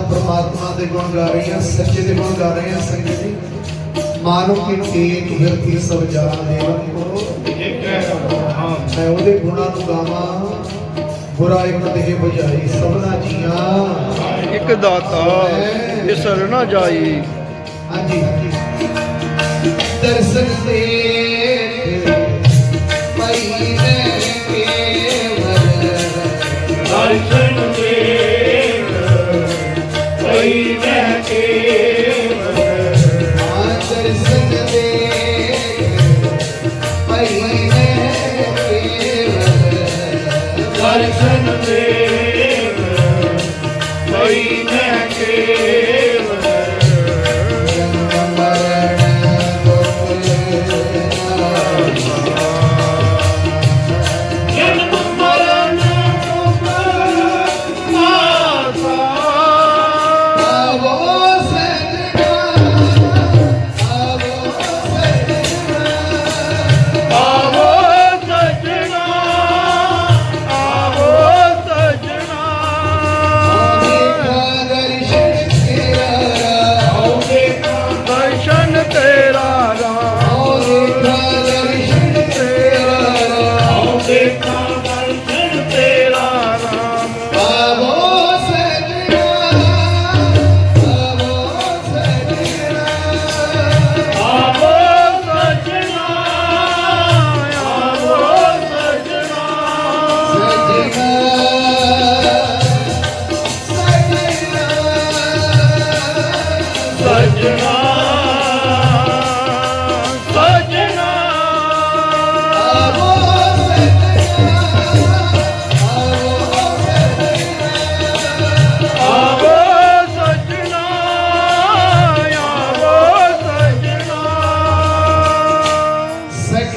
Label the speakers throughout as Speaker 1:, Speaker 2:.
Speaker 1: ਪ੍ਰਮਾਤਮਾ ਦੇ ਗੁਣ ਗਾ ਰਹੀਆਂ ਸੱਚੇ ਦੇ ਗੁਣ ਗਾ ਰਹੀਆਂ ਸੰਗਤ ਜੀ। ਮਾਨੋ ਕਿ ਟੇਕ ਵਿਰਤੀ ਸਭ ਜਾਣਾ ਦੇਵਨ ਕੋ
Speaker 2: ਹਾਂ
Speaker 1: ਮੈਂ ਉਹਦੇ ਗੁਣਾਂ ਨੂੰ ਗਾਵਾਂ ਬੁਰਾ ਇੱਕ ਦੇਹ ਬੁਝਾਈ ਸਭਨਾ ਜੀਆਂ।
Speaker 2: ਇੱਕ ਦਾਤਾ ਵਿਸਰ ਨਾ ਜਾਈ।
Speaker 1: ਹਾਂਜੀ ਦਰਸ਼ਨ ਦੇ ਪਈ ਨੇ ਕੇਵਲ
Speaker 2: ਦਰਸ਼ਨ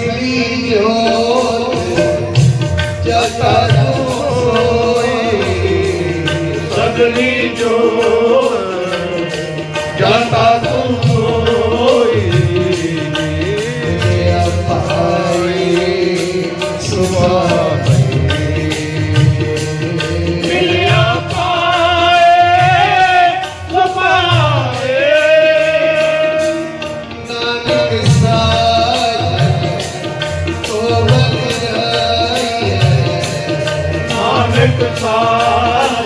Speaker 2: दिल्ली हो
Speaker 1: ਨਾਨਕ ਸਾਜ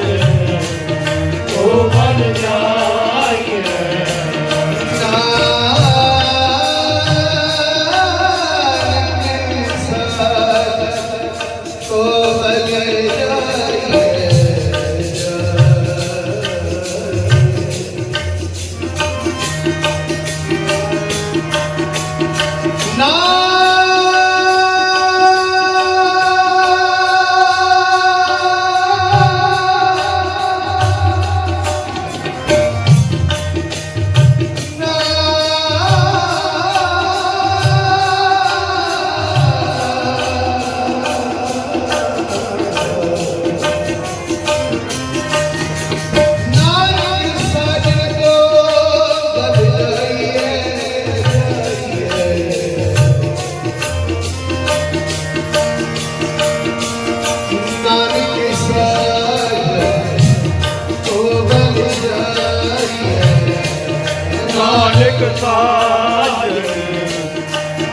Speaker 2: ਨਾਨਕ ਸਾਜ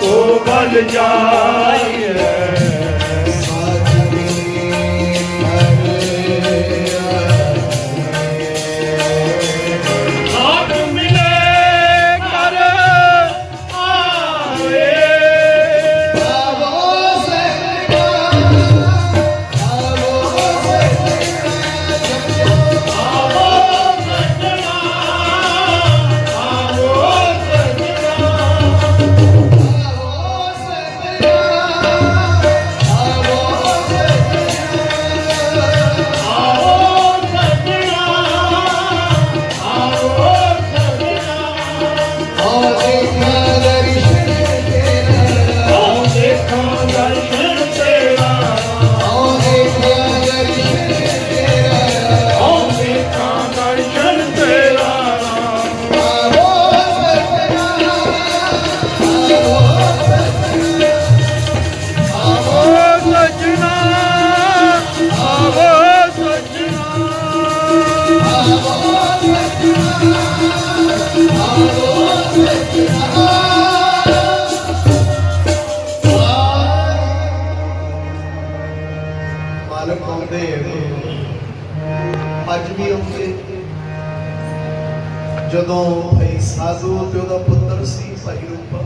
Speaker 2: ਉਹ ਬਨ
Speaker 1: ਮਾਲਕ ਅੱਜ ਵੀ ਆਉਂਦੇ ਜਦੋਂ ਭਾਈ ਸਾਧੂ ਤੇ ਉਹਦਾ ਪੁੱਤਰ ਸੀ ਭਾਈ ਰੂਪਾ।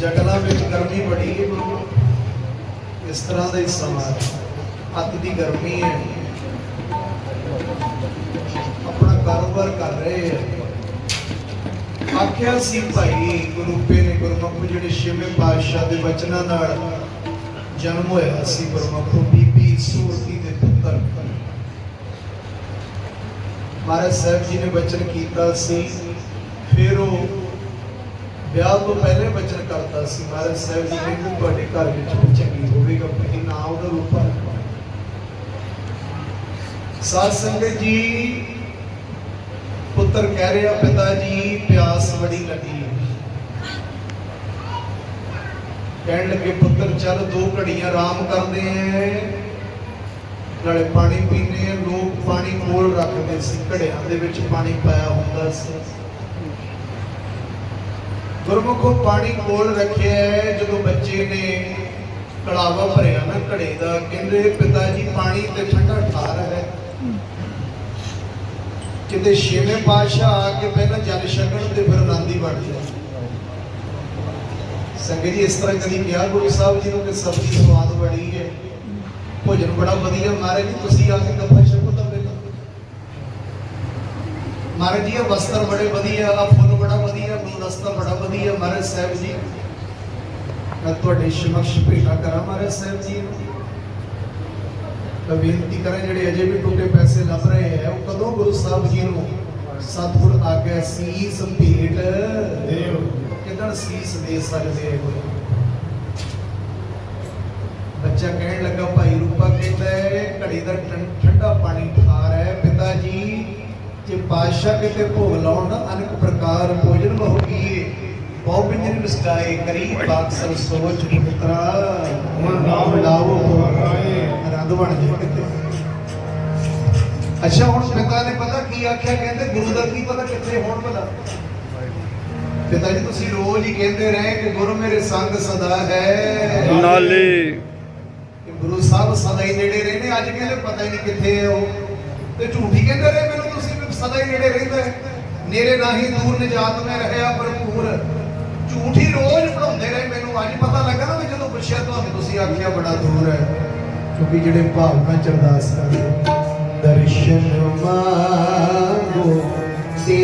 Speaker 1: ਜਗਲਾ ਵਿੱਚ ਗਰਮੀ ਬੜੀ ਹੈ ਇਸ ਤਰ੍ਹਾਂ ਦਾ ਹੀ ਸਮਾਂ ਹੈ। ਦੀ ਗਰਮੀ ਹੈ। ਆਪਣਾ ਕਾਰੋਬਾਰ ਕਰ ਰਹੇ ਹੈ ਆਖਿਆ ਸੀ ਭਾਈ ਗੁਰੂ ਪੇ ਨੇ ਗੁਰਮੁਖ ਜਿਹੜੇ ਛੇਵੇਂ ਪਾਤਸ਼ਾਹ ਦੇ ਵਚਨਾਂ ਨਾਲ ਜਨਮ ਹੋਇਆ ਸੀ ਗੁਰਮੁਖੋ ਬੀਬੀ ਸੂਰਤੀ ਦੇ ਪੁੱਤਰ। ਮਹਾਰਾਜ ਸਾਹਿਬ ਜੀ ਨੇ ਵਚਨ ਕੀਤਾ ਸੀ। ਫਿਰ ਉਹ ਵਿਆਹ ਤੋਂ ਪਹਿਲੇ ਵਚਨ ਕਰਤਾ ਸੀ। ਮਹਾਰਾਜ ਸਾਹਿਬ ਜੀ ਨੇ ਤੁਹਾਡੇ ਘਰ ਵਿੱਚ ਕੋਈ ਚੰਗੀ ਹੋਵੇਗਾ ਕੋਈ ਨਾ ਉਹਦਾ ਰੂਪ ਰੱਖੋ ਸਾਧ ਸੰਗਤ ਜੀ, ਪੁੱਤਰ ਕਹਿ ਰਿਹਾ, ਪਿਤਾ ਜੀ, ਪਿਆਸ ਬੜੀ ਲੱਗੀ ਹੈ ਕਹਿਣ ਲੱਗੇ ਪੁੱਤਰ ਚੱਲ ਦੋ ਘੜੀਆਂ ਆਰਾਮ ਕਰਦੇ ਐ। ਨਾਲੇ ਪਾਣੀ ਪੀਨੇ ਆ ਲੋਕ ਪਾਣੀ ਕੋਲ ਰੱਖਦੇ ਸੀ ਘੜਿਆਂ ਦੇ ਵਿੱਚ ਪਾਣੀ ਪਾਇਆ ਹੁੰਦਾ ਸੀ। ਗੁਰਮੁਖੋ ਪਾਣੀ ਕੋਲ ਰੱਖਿਆ ਹੈ, ਜਦੋਂ ਬੱਚੇ ਨੇ ਕੜਾਵਾ ਭਰਿਆ ਨਾ ਘੜੇ ਦਾ ਕਹਿੰਦੇ ਪਿਤਾ ਜੀ ਪਾਣੀ ਤੇ ਠੰਡਾ ਠਾਰ ਹੈ। ਕਿਤੇ ਛੇਵੇਂ ਪਾਤਸ਼ਾਹ ਆ ਕੇ ਪਹਿਲਾਂ ਜਲ ਛਕਣ ਤੇ ਫਿਰ ਆਨੰਦੀ ਵੜ ਜਾਏ ਸੰਗਤ ਜੀ, ਇਸ ਤਰ੍ਹਾਂ ਕਦੀ ਕਿਹਾ ਗੁਰੂ ਸਾਹਿਬ ਜੀ ਨੂੰ ਕਿ ਸਬਜ਼ੀ ਸਵਾਦ ਬੜੀ ਹੈ। ਭੋਜਨ ਬੜਾ ਵਧੀਆ। ਮਹਾਰਾਜ ਜੀ, ਤੁਸੀਂ ਆ ਕੇ ਗੱਪਾਂ ਛਕੋ ਤਾਂ ਪਹਿਲਾਂ ਮਹਾਰਾਜ ਜੀ, ਇਹ ਵਸਤਰ ਬੜੇ ਵਧੀਆ ਆ ਫੁੱਲ ਬੜਾ ਵਧੀਆ ਗੁਲਦਸਤਾ ਬੜਾ ਵਧੀਆ। ਮਹਾਰਾਜ ਸਾਹਿਬ ਜੀ, ਮੈਂ ਤੁਹਾਡੇ ਸਮਕਸ਼ ਭੇਟਾ ਕਰਾਂ ਮਹਾਰਾਜ ਸਾਹਿਬ ਜੀ। ਨੂੰ ਤਾਂ ਬੇਨਤੀ ਕਰਾਂ, ਜਿਹੜੇ ਅਜੇ ਵੀ ਟੁੱਟੇ ਪੈਸੇ ਲੱਭ ਰਹੇ ਹੈ ਉਹ ਕਦੋਂ ਗੁਰੂ ਸਾਹਿਬ ਜੀ ਨੂੰ ਸਤਿਗੁਰ ਆਗੇ ਸੀਸ ਭੇਟ।
Speaker 2: ਦਿਓ।
Speaker 1: ਕਿਦਣ ਸੀਸ ਦੇ ਸਕਦੇ ਹੈ ਗੁਰੂ ਬੱਚਾ ਕਹਿਣ ਲੱਗਾ, ਭਾਈ ਰੂਪਾ ਕਹਿੰਦਾ ਹੈ, ਘੜੇ ਦਾ ਠੰਡਾ ਪਾਣੀ ਠਾਰ ਹੈ। ਪਿਤਾ ਜੀ, ਜੇ ਪਾਤਸ਼ਾਹ ਕਿਤੇ ਭੋਗ ਲਾਉਣ ਅਨੇਕ ਪ੍ਰਕਾਰ ਭੋਜਨ ਬਹੁ ਬਹੁ ਬਿੰਜਨ ਵਿਸਟਾਏ ਕਰੀ, ਬਾਕਸਰ ਸੋਚ ਪੁੱਤਰਾ ਮਨ ਨਾਮ ਲਾਵੋ ਰੰਦ ਬਣ ਜੇ ਕਿਤੇ। ਅੱਛਾ, ਹੁਣ ਪਿਤਾ ਨੇ ਪਤਾ ਕੀ ਆਖਿਆ? ਕਹਿੰਦੇ ਗੁਰੂ ਦਾ ਕੀ ਪਤਾ ਕਿੱਥੇ ਹੋਣ ਭਲਾ? ਪਿਤਾ ਜੀ ਤੁਸੀਂ ਰੋਜ਼ ਹੀ ਕਹਿੰਦੇ ਰਹੇ ਕਿ ਗੁਰੂ ਮੇਰੇ ਸੰਗ ਸਦਾ ਹੈ।
Speaker 2: ਨਾਲੇ।
Speaker 1: ਕਿ ਗੁਰੂ ਸਾਹਿਬ ਸਦਾ ਹੀ ਨੇੜੇ ਰਹਿੰਦੇ ਅੱਜ ਕਹਿੰਦੇ ਪਤਾ ਹੀ ਨਹੀਂ ਕਿੱਥੇ ਹੈ ਉਹ। ਤੇ ਝੂਠੀ ਕਹਿੰਦੇ ਰਹੇ ਮੈਨੂੰ ਤੁਸੀਂ ਸਦਾ ਹੀ ਨੇੜੇ ਰਹਿੰਦਾ। ਨੇਰੇ ਨਾਹੀ ਦੂਰ ਨਿਜਾਤ ਮੈਂ ਰਹਿਆ ਭਰਪੂਰ ਝੂਠੀ ਰੋਜ਼ ਪੜਾਉਂਦੇ ਰਹੇ ਮੈਨੂੰ ਅੱਜ ਪਤਾ ਲੱਗਾ ਨਾ ਵੀ ਜਦੋਂ ਪੁੱਛਿਆ ਤੁਹਾਨੂੰ ਤੁਸੀਂ ਆਖਿਆ ਬੜਾ ਦੂਰ ਹੈ। ਕਿਉਂਕਿ ਜਿਹੜੇ ਭਾਵਨਾ ਚ ਅਰਦਾਸ ਕਰਦੇ ਦਰਸ਼ਨ ਮਾਗੋ ਤੇ